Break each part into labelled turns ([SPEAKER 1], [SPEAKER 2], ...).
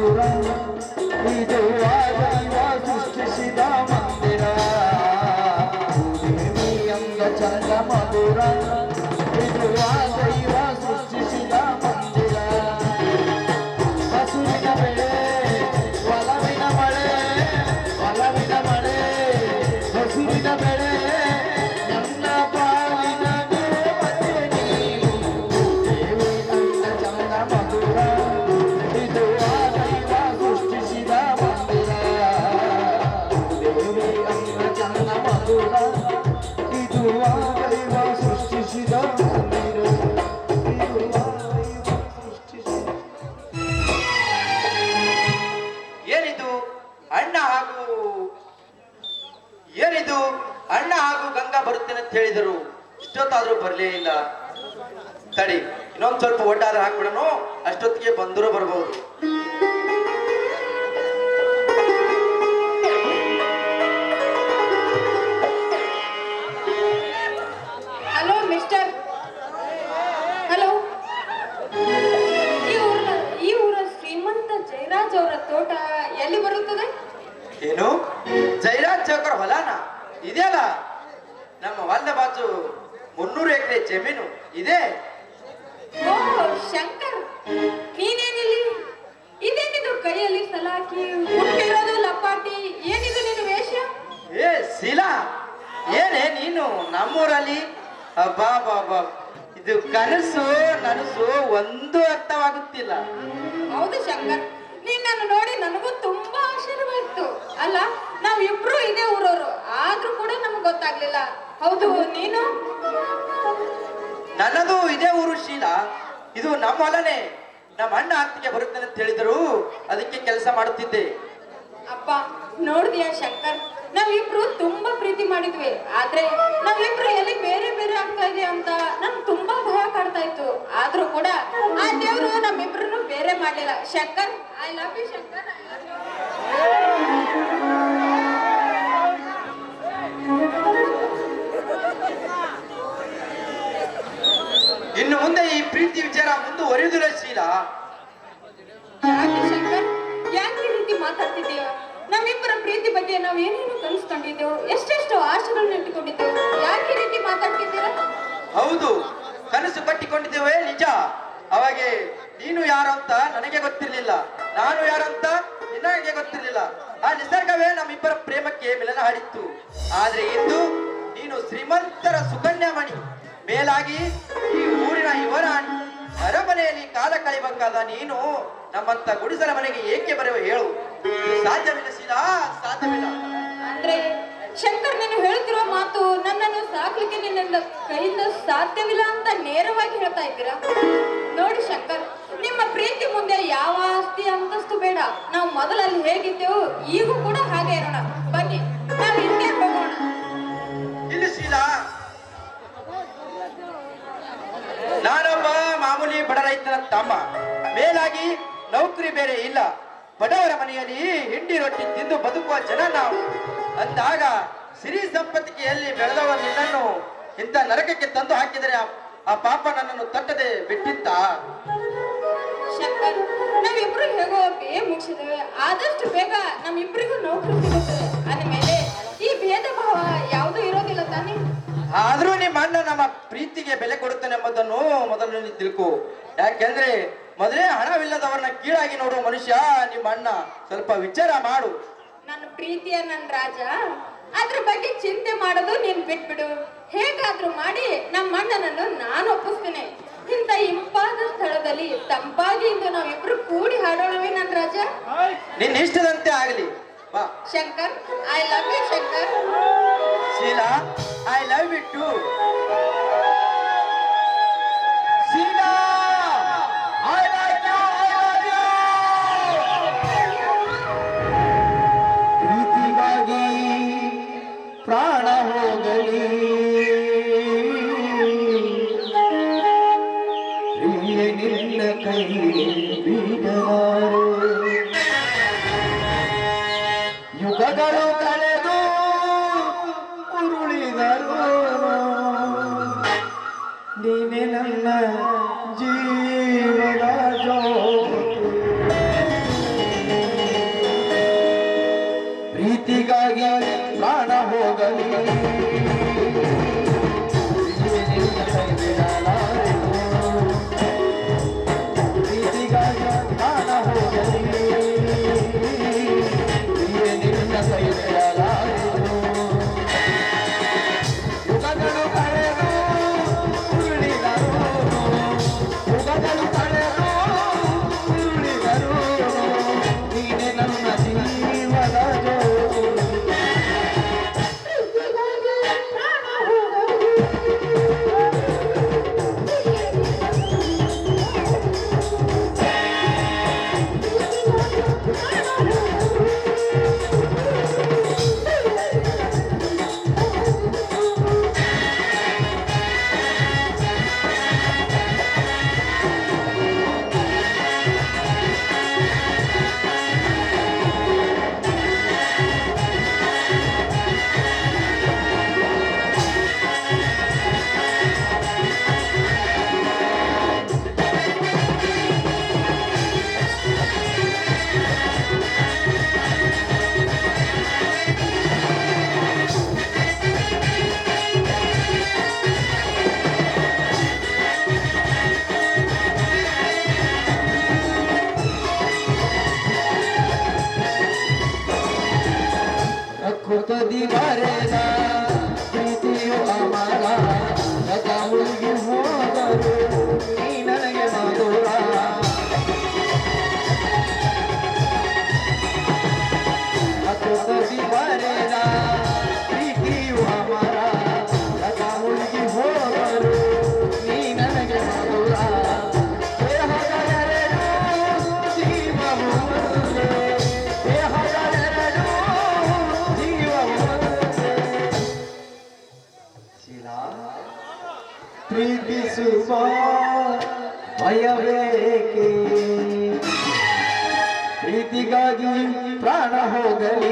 [SPEAKER 1] ಮಧುರ ಇದು ಆ ದೈವ ಸೃಷ್ಟಿಸಿದ ಮಂದಿರ ಭೂದೇವಿ ಅಂಗ ಚಂದ ಮಧುರ
[SPEAKER 2] ಬರುತ್ತೇನೆ ಅಂತ ಹೇಳಿದರು. ಇಷ್ಟೊತ್ತಾದ್ರೂ ಬರಲೇ ಇಲ್ಲ. ತಡಿ ಇನ್ನೊಂದ್ ಸ್ವಲ್ಪ ಒಡ್ಡಾದ್ರೆ ಹಾಕ್ಬಿಡನು ಅಷ್ಟೊತ್ತಿಗೆ ಬಂದರೂ ಬರ್ಬೋದು.
[SPEAKER 3] Hello mister. ಹಲೋ. ಈ ಊರ ಈ ಊರ ಶ್ರೀಮಂತ ಜಯರಾಜ್ ಅವರ ತೋಟ ಎಲ್ಲಿ ಬರುತ್ತದೆ?
[SPEAKER 2] ಏನು? ಜೈರಾಜ್ ಚೌಕರ್ ಹೊಲಾನ? ಇದೆಯಲ್ಲ? ನಮ್ಮ ಹೊಲದ ಬಾಜು ಮುನ್ನೂರು ಎಕರೆ ಜಮೀನು ಇದೆ.
[SPEAKER 3] ಓ ಶಂಕರ್ ನೀನೇನಿಲ್ಲಿ? ಇದೇನಿದು ಕೈಯಲ್ಲಿ ಸಲಾಕಿ? ಹುಟ್ಟಿರೋದು ಲಪಾಟಿ ಏನಿದು ನಿನ್ನ ವೇಷ?
[SPEAKER 2] ಏ ಶೀಲಾ ಏನೇ ನೀನು ನಮ್ಮೂರಲ್ಲಿ? ಅಬ್ಬಾ ಬಾಬಾ ಇದು ಕನಸು ನನಸು ಒಂದು ಅರ್ಥವಾಗುತ್ತಿಲ್ಲ.
[SPEAKER 3] ಹೌದು ಶಂಕರ್ ನಿನ್ನನ್ನು ನೋಡಿ ನನಗೂ ತುಂಬಾ ಆಶ್ಚರ್ಯವಾಯ್ತು ಅಲ್ಲ ನಾವಿಬ್ರು ಇದೇ ಊರವರು. ಆದ್ರೂ ಕೂಡ ನಮ್ಗೆ ಗೊತ್ತಾಗ್ಲಿಲ್ಲ. ಹೌದು ನೀನು?
[SPEAKER 2] ನನ್ನದು ಇದೇ ಊರು ಶೀಲಾ. ಇದು ನಮ್ಮ ಹೊಲನೇ. ನಮ್ಮ ಅಣ್ಣ ಆಸ್ತಿಗೆ ಬರುತ್ತೆ ಅಂತ ಹೇಳಿದ್ರು. ಅದಕ್ಕೆ ಕೆಲಸ ಮಾಡುತ್ತಿದ್ದೆ.
[SPEAKER 3] ಅಪ್ಪ ನೋಡಿದ್ಯಾ ಶಂಕರ್? ನಾವಿಬ್ರು ತುಂಬಾ ಪ್ರೀತಿ ಮಾಡಿದ್ವಿ. ಆದ್ರೆ ನಾವಿಬ್ರು ಎಲ್ಲಿ ಬೇರೆ ಬೇರೆ ಆಗ್ತಾ ಇದೆ ಅಂತ ನನ್ ತುಂಬಾ ಭಯ ಕಾಡ್ತಾ ಇತ್ತು. ಆದ್ರೂ ಕೂಡ ಆ ದೇವ್ರು ನಮ್ಮಿಬ್ರನ್ನು ಬೇರೆ ಮಾಡ್ಲಿಲ್ಲ. Shankar I love you Shankar.
[SPEAKER 2] ಇನ್ನು ಮುಂದೆ ಈ ಪ್ರೀತಿ ವಿಚಾರ ಮುಂದುವರಿಯುವುದಿಲ್ಲ ಶೀಲಾ.
[SPEAKER 3] ಯಾಕೆ ಶಂಕರ್? ಯಾಕೆ ಈ ರೀತಿ ಮಾತಾಡ್ತಿದ್ದೀಯ? ನಮ್ಮಿಬ್ಬರ ಪ್ರೀತಿ ಬಗ್ಗೆ ನಾವ್ ಏನೇನು ಕಲಿಸ್ಕೊಂಡಿದ್ದೆವು ಎಷ್ಟೆಷ್ಟು ಆಶೆಗಳನ್ನ ಇಟ್ಟುಕೊಂಡಿದ್ದೆವು ಯಾಕೆ ಈ ರೀತಿ ಮಾತಾಡ್ತಿದ್ದೀರಾ?
[SPEAKER 2] ಹೌದು ಕನಸು ಕಟ್ಟಿಕೊಂಡಿದ್ದೇವೆ ನಿಜ. ಅವಾಗೆ ನೀನು ಯಾರು ಅಂತ ನನಗೆ ಗೊತ್ತಿರಲಿಲ್ಲ, ನಾನು ಯಾರು ಅಂತ ನಿನಗೆ ಗೊತ್ತಿರ್ಲಿಲ್ಲ. ಆ ನಿಸರ್ಗವೇ ನಮ್ಮಿಬ್ಬರ ಪ್ರೇಮಕ್ಕೆ ಮಿಲನ ಹಾಡಿತ್ತು. ಆದ್ರೆ ಇಂದು ನೀನು ಶ್ರೀಮಂತರ ಸುಕನ್ಯಾಮಣಿ. ಮೇಲಾಗಿ ಈ ಊರಿನ ಇವರ ಅರಮನೆಯಲ್ಲಿ ಕಾಲ ಕಳೆಯಬೇಕಾದ ನೀನು ನಮ್ಮಂತ ಗುಡಿಸರ ಮನೆಗೆ ಏಕೆ ಬರೆಯುವ ಹೇಳು? ಸಾಧ್ಯವಿಲ್ಲ ಶೀಲಾ ಸಾಧ್ಯವಿಲ್ಲ.
[SPEAKER 3] ಅಂದ್ರೆ ಶಂಕರ್, ನೀನು ಹೇಳ್ತಿರೋ ಮಾತು ನನ್ನನ್ನು ಸಾಕ್ಲಿಕ್ಕೆ ನಿನ್ನಿಂದ ಕೈಯಿಂದ ಸಾಧ್ಯವಿಲ್ಲ ಅಂತ ನೇರವಾಗಿ ಹೇಳ್ತಾ ಇದ್ದೀರಾ? ನೋಡಿ ಶಂಕರ್, ನಿಮ್ಮ ಪ್ರೀತಿ ಮುಂದೆ ಯಾವ ಆಸ್ತಿ ಅಂತಸ್ತು ಬೇಡ. ನಾವು ಮೊದಲಲ್ಲಿ ಹೇಗಿದ್ದೆವು, ಈಗೂ ಕೂಡ ಹಾಗೆ ಇರೋಣ. ಬನ್ನಿ ನಾವು ಹಿಂದೆ ಹೋಗೋಣ
[SPEAKER 2] ನಾನೊಬ್ಬ ಮಾಮೂಲಿ ಬಡ ರೈತನ ತಮ್ಮ. ಮೇಲಾಗಿ ನೌಕರಿ ಬೇರೆ ಇಲ್ಲ. ಬಡವರ ಮನೆಯಲ್ಲಿ ಹಿಂಡಿ ರೊಟ್ಟಿ ತಿಂದು ಬದುಕುವ ಜನ ನಾವು. ಅಂದಾಗ ಸಿರಿ ಸಂಪತ್ತಿಗೆಯಲ್ಲಿ ಬೆಳೆದವರು ನಿನ್ನನ್ನು ಇಂಥ ನರಕಕ್ಕೆ ತಂದು ಹಾಕಿದರೆ ಆ- ಪಾಪ ನನ್ನನ್ನು ತಟ್ಟದೆ ಬಿಟ್ಟಿತ್ತ?
[SPEAKER 3] ಶಂಕರ್ ನಾವಿಬ್ರು ಹೇಗೋ ಬಿ ಎ ಮುಗಿಸಿದ್ದೇವೆ ಆದಷ್ಟು ಬೇಗ ನಮ್ಮಿಬ್ರಿಗೂ ನೌಕರಿ ಸಿಗುತ್ತದೆ ಅಂದಮೇಲೆ ಈ ಭೇದ ಭಾವ ಯಾವುದೂ ಇರೋದಿಲ್ಲ ತಾನೇ?
[SPEAKER 2] ಆದ್ರೂ ನಿಮ್ಮ ಅಣ್ಣ ನಮ್ಮ ಪ್ರೀತಿಗೆ ಬೆಲೆ ಕೊಡುತ್ತಾನೆ ಎಂಬುದನ್ನು ಮೊದಲು ನೀನು ತಿಳ್ಕೊ. ಯಾಕೆಂದ್ರೆ ಮೊದಲೇ ಹಣವಿಲ್ಲದವರನ್ನ ಕೀಳಾಗಿ ನೋಡುವ ಮನುಷ್ಯ ನಿಮ್ಮ ಅಣ್ಣ. ಸ್ವಲ್ಪ ವಿಚಾರ ಮಾಡು.
[SPEAKER 3] ನನ್ನ ಪ್ರೀತಿಯ ನನ್ನ ರಾಜ. ಅದ್ರ ಬಗ್ಗೆ ಚಿಂತೆ ಮಾಡೋದು ನೀನ್ ಬಿಟ್ಬಿಡು. ಹೇಗಾದ್ರೂ ಮಾಡಿ ನಮ್ಮ ಅಣ್ಣನನ್ನು ನಾನು ಒಪ್ಪಿಸ್ತೇನೆ. ಇಂತ ಇಂಪಾದ ಸ್ಥಳದಲ್ಲಿ ತಂಪಾಗಿ ಇಂದು ನಾವಿಬ್ರು ಕೂಡಿ ಹಾಡೋಣವೇ ನನ್ನ ರಾಜ?
[SPEAKER 2] ನಿನ್ನ ಇಷ್ಟದಂತೆ ಆಗಲಿ. ಬಾ. Shankar
[SPEAKER 1] I love you Shankar. Sheela I love you too কত দিবারে ಪ್ರೀತಿಸುವ ಭಯವೇಕೆ? ಪ್ರೀತಿಗಾಗಿ ಪ್ರಾಣ ಹೋಗಲಿ.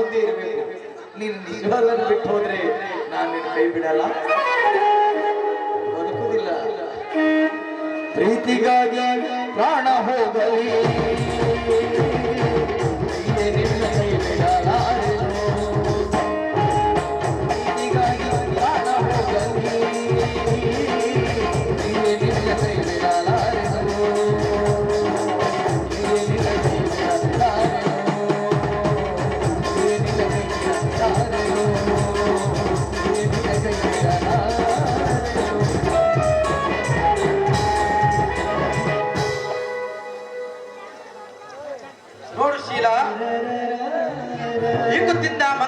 [SPEAKER 1] ಅಂಟುಕೊಂಡೇ ಇರಬೇಕು. ನೀನು ನಿಜವಾಗ್ಲೂ ಬಿಟ್ಟು ಹೋದ್ರೆ ನಾನು ನಿನ್ನ ಕೈ ಬಿಡಲ್ಲ? ಬದುಕುದಿಲ್ಲ. ಪ್ರೀತಿಗಾಗಿ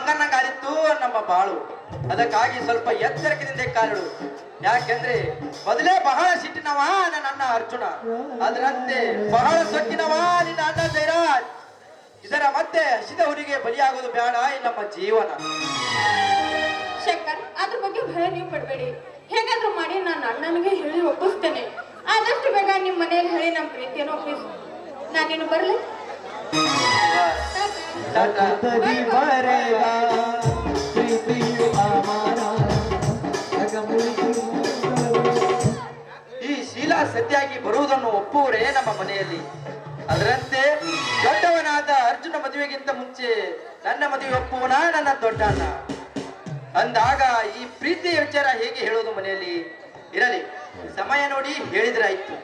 [SPEAKER 2] ಮಂಗನ್ನಂಗಾದಿತ್ತು ನಮ್ಮ ಬಾಳು. ಅದಕ್ಕಾಗಿ ಸ್ವಲ್ಪ ಎಚ್ಚರಿಕೆದಿಂದ ಕಾಲಿಡು. ಯಾಕೆಂದ್ರೆ ಮೊದಲೇ ಬಹಳ ಸಿಟ್ಟಿನವ ನನ್ನ ಅರ್ಜುನ? ಅದರಂತೆ ಬಹಳ ಸೊಕ್ಕಿನವ ನಿನ್ನ ಅಣ್ಣ ಜೈರಾಜ್? ಇದರ ಮತ್ತೆ ಹಸಿದ ಹುರಿಗೆ ಬಲಿಯಾಗೋದು ಬೇಡ ಈ ನಮ್ಮ ಜೀವನ.
[SPEAKER 3] ಶಂಕರ್, ಅದ್ರ ಬಗ್ಗೆ ಭಯ ನೀವು ಪಡಬೇಡಿ. ಹೇಗಾದ್ರೂ ಮಾಡಿ ನಾನು ಅಣ್ಣನಿಗೆ ಹೇಳಿ ಒಪ್ಪಿಸ್ತೇನೆ. ಆದಷ್ಟು ಬೇಗ ನಿಮ್ಮ ಮನೆಯಲ್ಲಿ ಹೇಳಿ ನಮ್ಮ ಪ್ರೀತಿಯನ್ನು ಒಪ್ಪಿಸ್. ನಾನೇನು ಬರಲಿ?
[SPEAKER 2] ಈ ಶೀಲಾ ಸತ್ಯಾಗಿ ಬರುವುದನ್ನು ಒಪ್ಪುವರೇ ನಮ್ಮ ಮನೆಯಲ್ಲಿ. ಅದರಂತೆ ದೊಡ್ಡವನಾದ ಅರ್ಜುನ ಮದುವೆಗಿಂತ ಮುಂಚೆ ನನ್ನ ಮದುವೆ ಒಪ್ಪುವನ ನನ್ನ ದೊಡ್ಡನ ಅಂದಾಗ ಈ ಪ್ರೀತಿಯ ವಿಚಾರ ಹೇಗೆ ಹೇಳೋದು ಮನೆಯಲ್ಲಿ? ಇರಲಿ, ಸಮಯ ನೋಡಿ ಹೇಳಿದ್ರಾಯ್ತು